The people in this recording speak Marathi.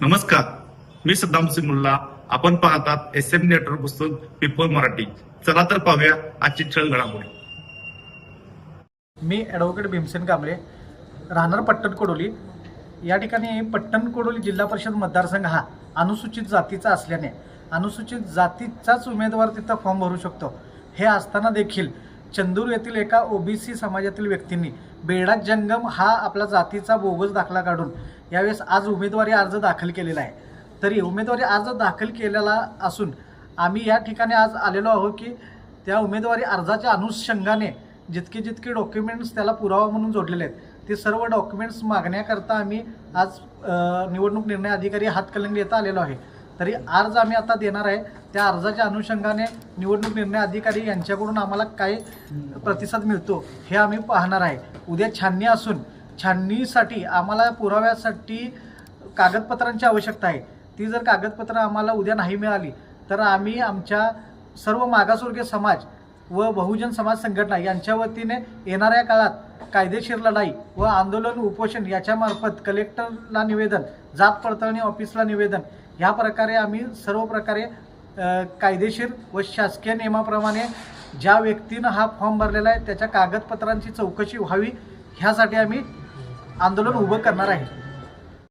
नमस्कार. मी सद्दाम सिंग मुल्ला आपण पाहतात एस एम नेटवर्क पुस्तक पीपल मराठी. चला तर पाहूया आजची छळ घडामोडी. मी ॲडव्होकेट भीमसेन कांबळे राहणार पट्टण कोडोली. या ठिकाणी पट्टण कोडोली जिल्हा परिषद मतदारसंघ हा अनुसूचित जातीचा असल्याने अनुसूचित जातीचाच उमेदवार तिथं फॉर्म भरू शकतो. हे असताना देखील चंदूर येथील एका ओबीसी समाजातील व्यक्तींनी बेडा जंगम हा आपला जातीचा बोगस दाखला काढून यावेळेस आज उमेदवारी अर्ज दाखल केलेला आहे. तरी उमेदवारी अर्ज दाखल केलेला असून आम्ही या ठिकाणी आज आलेलो आहोत की त्या उमेदवारी अर्जाच्या अनुषंगाने जितके जितके डॉक्युमेंट्स त्याला पुरावा म्हणून जोडलेले आहेत ते सर्व डॉक्युमेंट्स मागण्याकरता आम्ही आज निवडणूक निर्णय अधिकारी हातकलंग येता आलेलो आहे. तरी अर्ज आम्ही आता देणार आहे. त्या अर्जाच्या अनुषंगाने निवडणूक निर्णय अधिकारी यांच्याकडून आम्हाला काय प्रतिसाद मिळतो हे आम्ही पाहणार आहे. उद्या छाननी असून छाननीसाठी आम्हाला पुराव्यासाठी कागदपत्रांची आवश्यकता आहे. ती जर कागदपत्रं आम्हाला उद्या नाही मिळाली तर आम्ही आमच्या सर्व मागासवर्गीय समाज व बहुजन समाज संघटना यांच्या वतीने येणाऱ्या काळात कायदेशीर लढाई व आंदोलन उपोषण याच्यामार्फत कलेक्टरला निवेदन जात पडताळणी ऑफिसला निवेदन ह्या प्रकारे आम्ही सर्व प्रकारे कायदेशीर व शासकीय नियमाप्रमाणे ज्या व्यक्तीनं हा फॉर्म भरलेला आहे त्याच्या कागदपत्रांची चौकशी व्हावी ह्यासाठी आम्ही आंदोलन उभं करणार आहे.